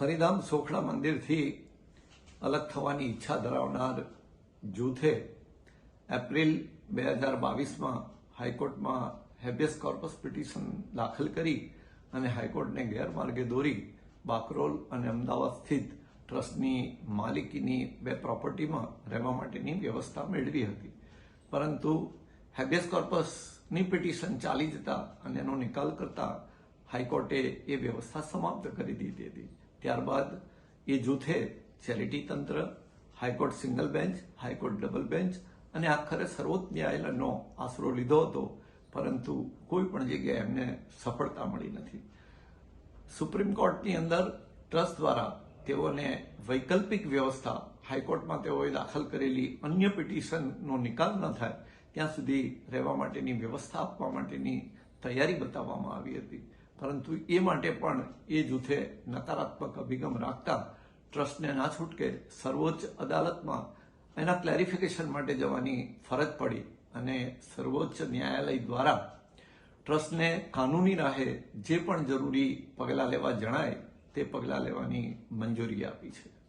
હરિધામ સોખડા મંદિરથી અલગ થવાની ઈચ્છા ધરાવનાર જૂથે એપ્રિલ બે હજાર બાવીસમાં હાઈકોર્ટમાં હેબિયસ કોર્પસ પિટિશન દાખલ કરી અને હાઈકોર્ટને ગેરમાર્ગે દોરી બાકરોલ અને અમદાવાદ સ્થિત ટ્રસ્ટની માલિકીની બે પ્રોપર્ટીમાં રહેવા માટેની વ્યવસ્થા મેળવી હતી. પરંતુ હેબિયસ કોર્પસની પિટિશન ચાલી જતા અને એનો નિકાલ કરતા હાઈકોર્ટે એ વ્યવસ્થા સમાપ્ત કરી દીધી હતી. ત્યારબાદ એ જૂથે ચેરિટી તંત્ર, high court single bench, high court double bench અને આખરે સર્વોચ્ચ ન્યાયાલયનો આશરો લીધો હતો, પરંતુ કોઈ પણ જગ્યાએ એમને સફળતા મળી નથી. સુપ્રીમ કોર્ટની અંદર ટ્રસ્ટ દ્વારા તેઓને વૈકલ્પિક વ્યવસ્થા, હાઈકોર્ટમાં તેઓએ દાખલ કરેલી અન્ય પિટિશનનો નિકાલ ન થાય, ત્યાં સુધી રહેવા માટેની વ્યવસ્થા આપવા માટેની તૈયારી બતાવવામાં આવી હતી. પરંતુ એ માટે પણ એ જૂથે નકારાત્મક અભિગમ રાખતા ટ્રસ્ટને ના છૂટકે સર્વોચ્ચ અદાલતમાં એના ક્લેરિફિકેશન માટે જવાની ફરજ પડી અને સર્વોચ્ચ ન્યાયાલય દ્વારા ટ્રસ્ટને કાનૂની રાહે જે પણ જરૂરી પગલાં લેવા જણાય તે પગલાં લેવાની મંજૂરી આપી છે.